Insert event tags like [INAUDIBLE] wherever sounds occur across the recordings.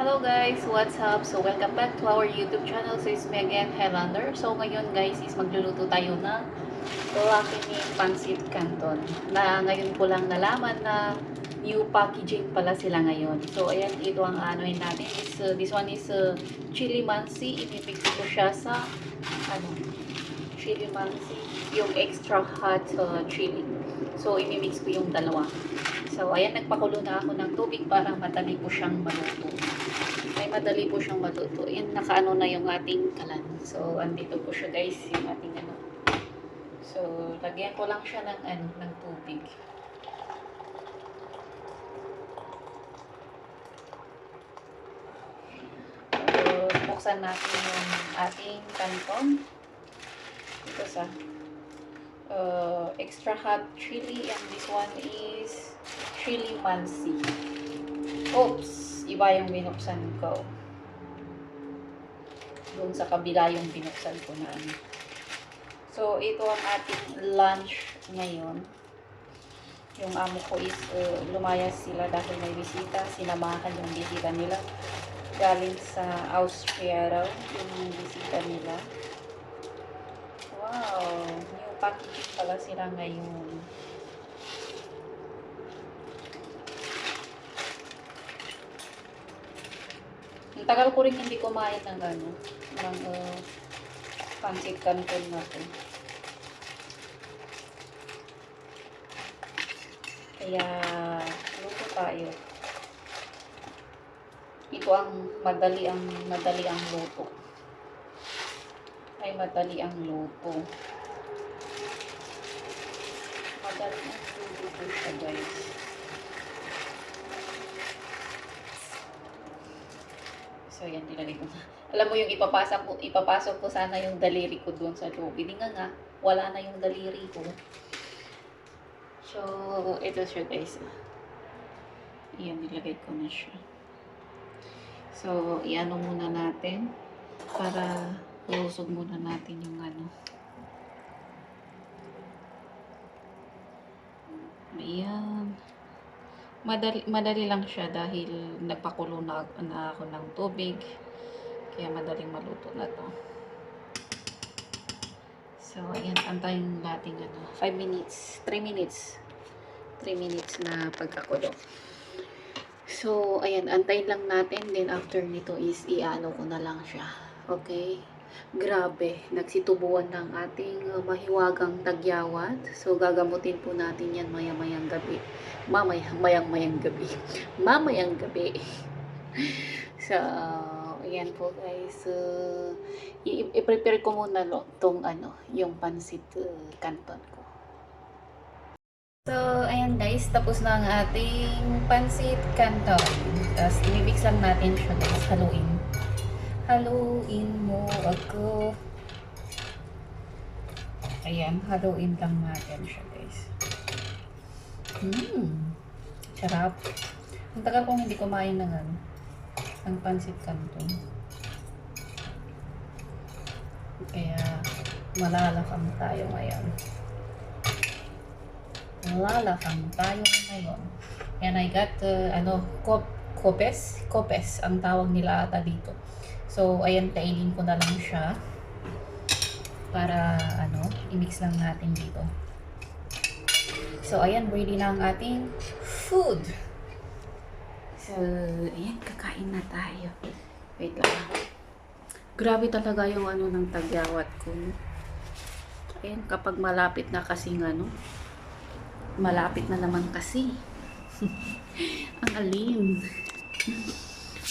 Hello guys, what's up? So welcome back to our YouTube channel. So it's me again, Helander. So ngayon guys is magluluto tayo ng Lakining Pansit Canton. Na ngayon ko lang nalaman na new packaging pala sila ngayon. So ayan, ito ang anoin natin. Is, uh, this one is uh, chili mansi. Imimix ko siya sa ano, chili mansi. Yung extra hot uh, chili. So imimix ko yung dalawa. So, ayan, nagpakulo na ako ng tubig para madali po siyang maluto. Madali po siyang maluto. Nakaano na yung ating kalan. So, andito po siya guys, yung ating ano. So, lagyan ko lang siya ng ano, ng tubig. So, buksan natin yung ating kanton. Ito sa uh, extra hot chili and this one is chili mansi. Oops! Iba yung binuksan ko. Doon sa kabila yung binuksan ko na ano. So, ito ang ating lunch ngayon. Yung amo ko is uh, lumayas sila dahil may bisita. Sinamahan yung bisita nila. Galing sa Austria raw yung bisita nila. Wow! New packaging pala sila ngayon. Ang tagal ko rin hindi kumain ng ano, ng uh, pancit canton na to. Kaya, luto tayo. Ito ang madali ang madali ang luto. Ay madali ang luto. Madali ang luto guys. So, yan, nilagay ko na. [LAUGHS] Alam mo yung ipapasok ko, ipapasok ko sana yung daliri ko doon sa loob. Hindi nga nga, wala na yung daliri ko. So, ito siya guys. Ayan, nilagay ko na siya. So, iano muna natin para iusog muna natin yung ano. Ayan. Madali, madali lang siya dahil nagpakulo na, na ako ng tubig. Kaya madaling maluto na to. So, ayan, antayin natin ano, 5 minutes, 3 minutes. 3 minutes na pagkakulo. So, ayan, antayin lang natin. Then, after nito is, iano ko na lang siya. Okay? Grabe, nagsitubuan ng ating uh, mahiwagang tagyawat. So, gagamutin po natin yan maya-mayang gabi. Mamaya, mayang-mayang gabi. [LAUGHS] Mamayang gabi. [LAUGHS] so, ayan po guys. Uh, i-prepare ko muna lo, tong ano, yung pansit uh, canton ko. So, ayan guys, tapos na ang ating pansit canton. Tapos, imimix lang natin siya guys, haluin. Haluin mo ako. Ayan, haluin lang natin siya guys. Mmm, sarap. Ang tagal kong hindi kumain ng ano, ng pansit canton. Kaya, malalakang tayo ngayon. Malalakang tayo ngayon. And I got, uh, ano, kop, kopes? Kopes, ang tawag nila ata dito. So, ayan, kainin ko na lang siya. Para, ano, i-mix lang natin dito. So, ayan, ready na ang ating food. So, ayan, kakain na tayo. Wait lang. Grabe talaga yung ano ng tagyawat ko. Ayan, kapag malapit na kasing ano, malapit na naman kasi. [LAUGHS] ang alin.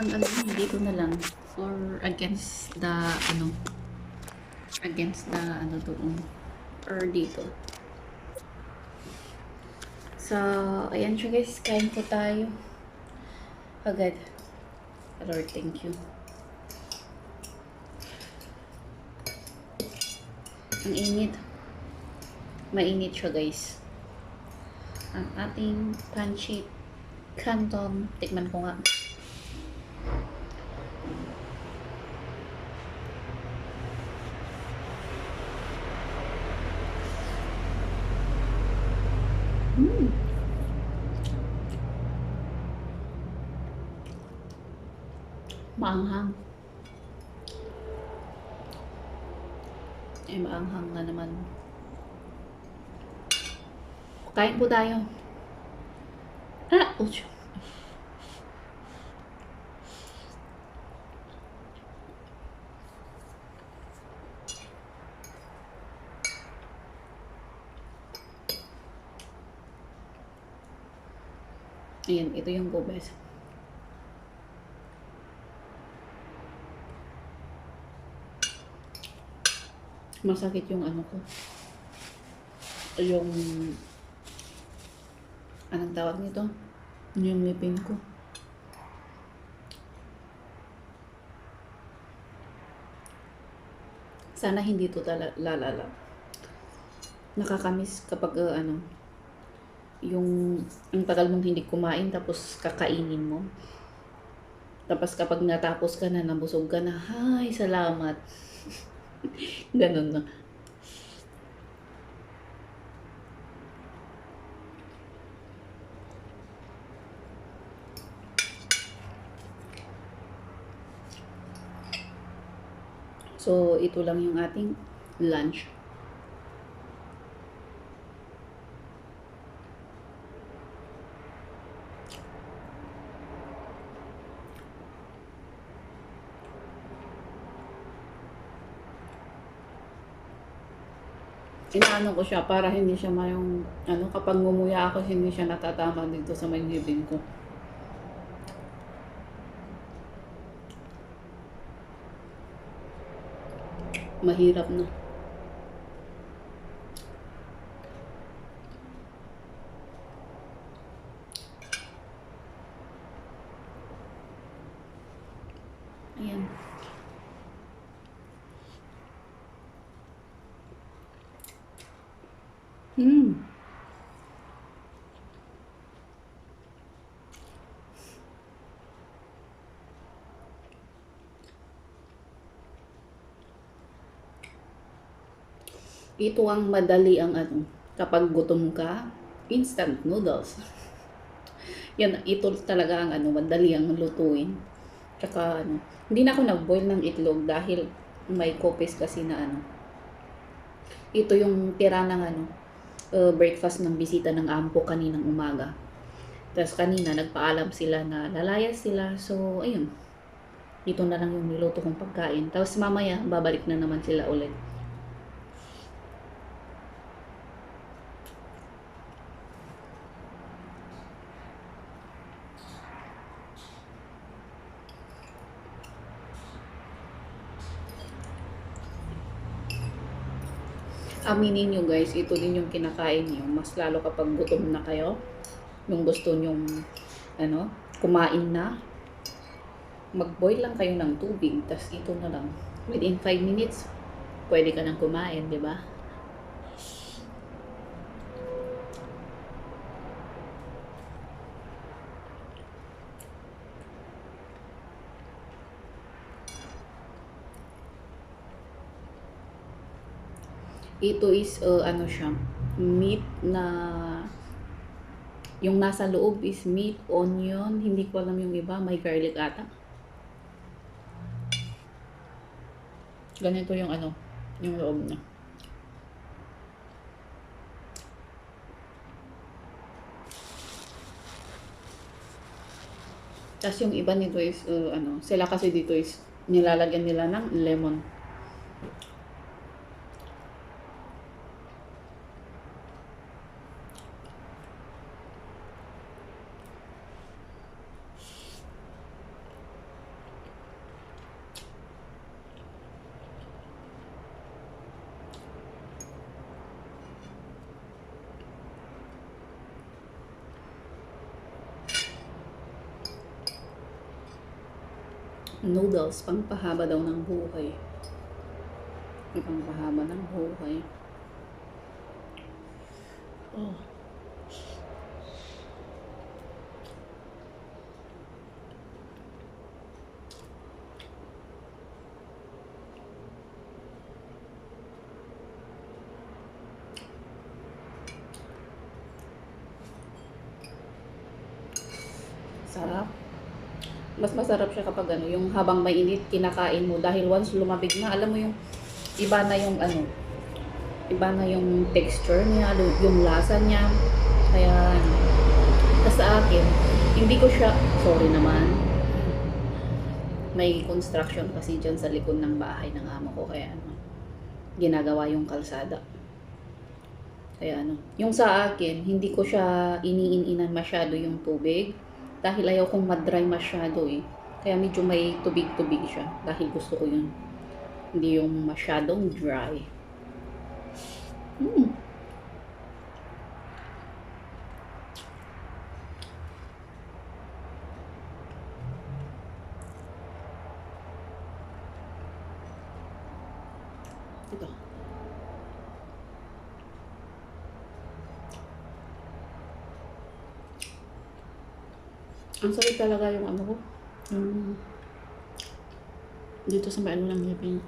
ang alin, dito na lang. Or against the, ano, against the, ano doon. Or dito. So, ayan siya guys. Kain po tayo. Agad. Lord, thank you. Ang init. Mainit siya guys. Ang ating pancit canton. Tikman ko nga. Mm. Maanghang. Eh, maanghang na naman. Kain po tayo. Ah, ucho. Ayan, ito yung gobes. Masakit yung ano ko. Yung anong tawag nito? Yung ngipin ko. Sana hindi to lalala. Nakakamiss kapag uh, ano, yung ang tagal mong hindi kumain tapos kakainin mo. Tapos kapag natapos ka na, nabusog ka na, ay, salamat. [LAUGHS] Ganun na. So, ito lang yung ating lunch. Inaano ko siya para hindi siya mayong, ano, kapag ngumuya ako, hindi siya natatama dito sa may ko. Mahirap na. Ayan. Hmm. Ito ang madali ang ano, kapag gutom ka, instant noodles. [LAUGHS] Yan, ito talaga ang ano, madali ang lutuin. Tsaka ano, hindi na ako nag-boil ng itlog dahil may kopes kasi na ano. Ito yung tira ng ano, uh, breakfast ng bisita ng ampo kaninang umaga. Tapos kanina nagpaalam sila na lalayas sila. So, ayun. Ito na lang yung niluto kong pagkain. Tapos mamaya, babalik na naman sila ulit. Aminin nyo guys, ito din yung kinakain nyo. Mas lalo kapag gutom na kayo, yung gusto nyong ano, kumain na, mag-boil lang kayo ng tubig, tas ito na lang. Within 5 minutes, pwede ka nang kumain, di ba? Ito is, uh, ano siya, meat na, yung nasa loob is meat, onion, hindi ko alam yung iba, may garlic ata. Ganito yung ano, yung loob niya. Tapos yung iba nito is, uh, ano, sila kasi dito is, nilalagyan nila ng lemon. Noodles, pangpahaba daw ng buhay. May pangpahaba ng buhay. Oh. Sarap. Mas masarap siya kapag ano, yung habang mainit, kinakain mo. Dahil once lumabig na, alam mo yung, iba na yung ano, iba na yung texture niya, yung lasa niya. Kaya, tas sa akin, hindi ko siya, sorry naman, may construction kasi dyan sa likod ng bahay ng amo ko. Kaya ano, ginagawa yung kalsada. Kaya ano, yung sa akin, hindi ko siya iniin-inan masyado yung tubig. Dahil ayaw kong madry masyado eh. Kaya medyo may tubig-tubig siya. Dahil gusto ko yun. Hindi yung masyadong dry. Hmm. Ito. Ang sarap talaga yung ano ko. Yung dito sa may ano ng ngipin.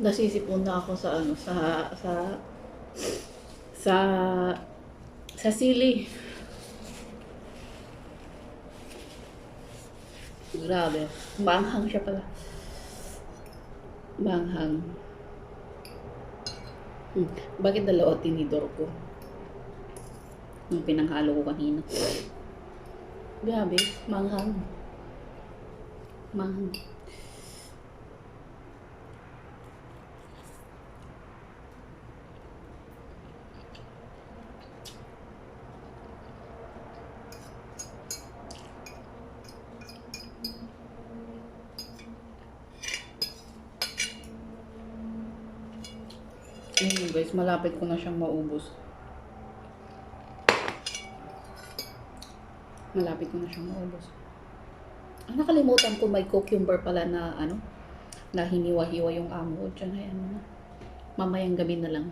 Nasisipon na ako sa ano sa sa sa sa sili. Grabe. Manghang siya pala. Manghang. Hmm. Bakit dalawa tinidor ko? Yung pinanghalo ko kanina. Grabe. Manghang. Manghang. Ayun guys, malapit ko na siyang maubos. Malapit ko na siyang maubos. Ah, nakalimutan ko may cucumber pala na ano, na hiniwa-hiwa yung amo ko dyan. Ayan mo na. Mamayang gabi na lang.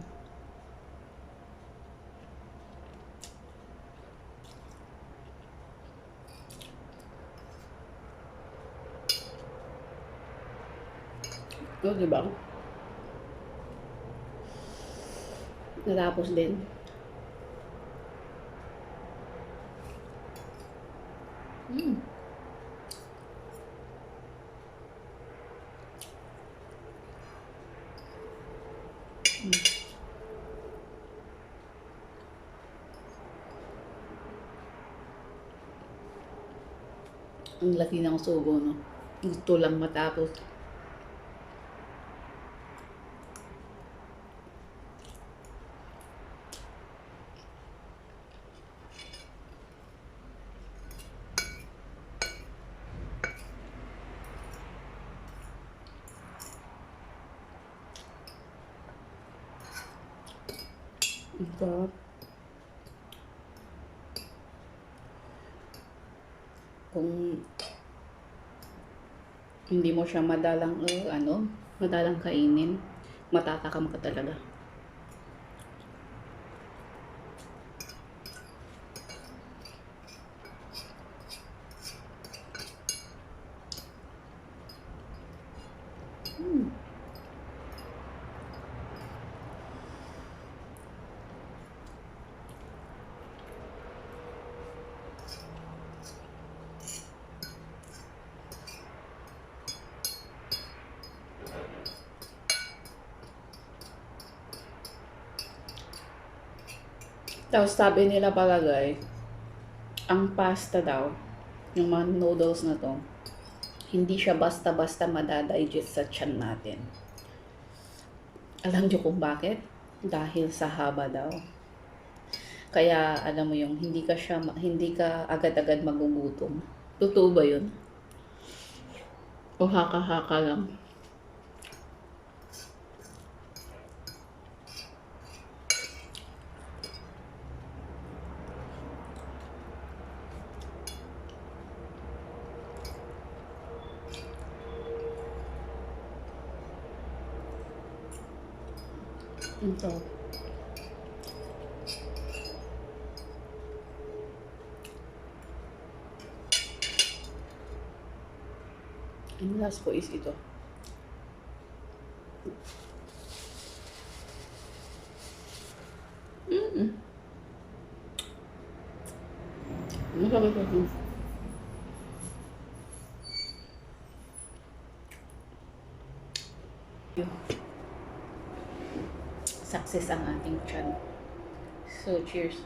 Oh, di ba? Natapos din. Mm. Mm. Ang laki ng sugo, no? Gusto lang matapos. Ito. Kung hindi mo siya madalang, uh, ano, madalang kainin, matatakam ka talaga. Hmm. Tapos sabi nila pala guys, ang pasta daw, yung mga noodles na to, hindi siya basta-basta madadigest sa tiyan natin. Alam niyo kung bakit? Dahil sa haba daw. Kaya alam mo yung hindi ka siya hindi ka agad-agad magugutom. Totoo ba 'yun? O haka-haka lang? Ito. Ang last ko is ito. Mm-mm. Masarap ito. Success ang ating chan. So, cheers.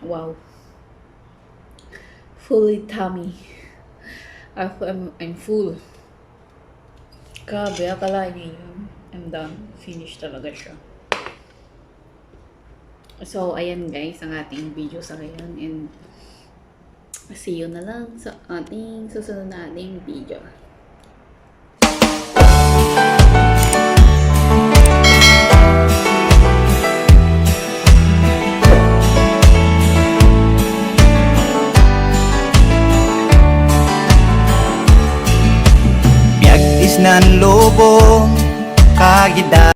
wow. Fully tummy. I'm, I'm full. Grabe, akala niyo yun. I'm done. Finish talaga siya. So, ayan guys, ang ating video sa ngayon. And, see you na lang sa ating susunod na ating video. Nan lobo kagida